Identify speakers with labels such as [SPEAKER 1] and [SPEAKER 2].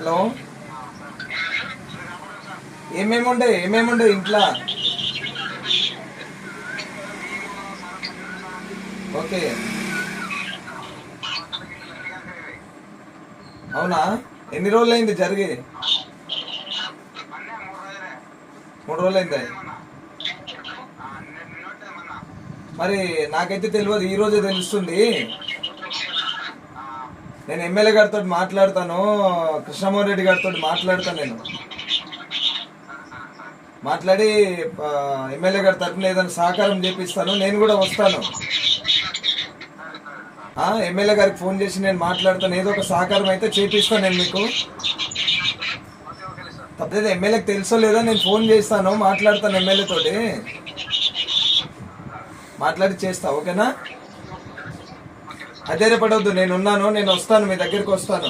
[SPEAKER 1] Hello? ఏమేమి ఉండే ఏమేమి ఉండే ఇంట్లో? ఓకే. అవునా? ఎన్ని రోజులు అయింది జరిగి? మూడు రోజులు అయింది మరి నాకైతే తెలియదు ఈ రోజే తెలుస్తుంది. నేను ఎమ్మెల్యే గారితో మాట్లాడతాను కృష్ణమోహన్ రెడ్డి గారితో మాట్లాడతాను నేను. మాట్లాడి ఎమ్మెల్యే గారి తరఫున ఏదైనా సహకారం చేపిస్తాను నేను కూడా వస్తాను. ఆ, ఎమ్మెల్యే గారికి ఫోన్ చేసి నేను మాట్లాడతాను ఏదో ఒక సహకారం అయితే చేపిస్తాను నేను మీకు. తప్పలేదు ఎమ్మెల్యేకి తెలుసో లేదో నేను ఫోన్ చేస్తాను మాట్లాడతాను ఎమ్మెల్యే తోటి. మాట్లాడి చేస్తా ఓకేనా? అదే పడవద్దు నేను ఉన్నాను నేను వస్తాను మీ దగ్గరికి వస్తాను.